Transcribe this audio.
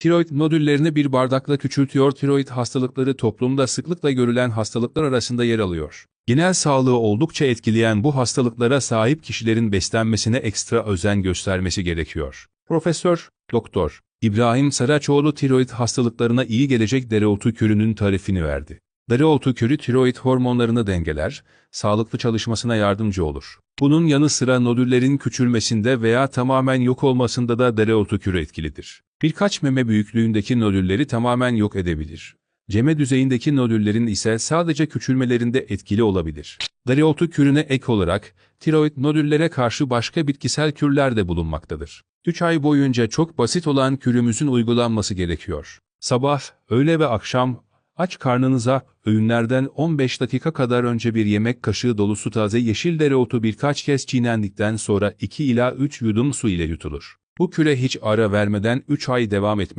Tiroid nodüllerini bir bardakla küçültüyor. Tiroid hastalıkları toplumda sıklıkla görülen hastalıklar arasında yer alıyor. Genel sağlığı oldukça etkileyen bu hastalıklara sahip kişilerin beslenmesine ekstra özen göstermesi gerekiyor. Profesör, Doktor İbrahim Saraçoğlu tiroid hastalıklarına iyi gelecek dereotu kürünün tarifini verdi. Dereotu kürü tiroid hormonlarını dengeler, sağlıklı çalışmasına yardımcı olur. Bunun yanı sıra nodüllerin küçülmesinde veya tamamen yok olmasında da dereotu kürü etkilidir. Birkaç meme büyüklüğündeki nodülleri tamamen yok edebilir. Ceme düzeyindeki nodüllerin ise sadece küçülmelerinde etkili olabilir. Dereotu kürüne ek olarak, tiroid nodüllere karşı başka bitkisel kürler de bulunmaktadır. 3 ay boyunca çok basit olan kürümüzün uygulanması gerekiyor. Sabah, öğle ve akşam aç karnınıza öğünlerden 15 dakika kadar önce bir yemek kaşığı dolusu taze yeşil dereotu birkaç kez çiğnendikten sonra 2 ila 3 yudum su ile yutulur. Bu küre hiç ara vermeden 3 ay devam etmelisin.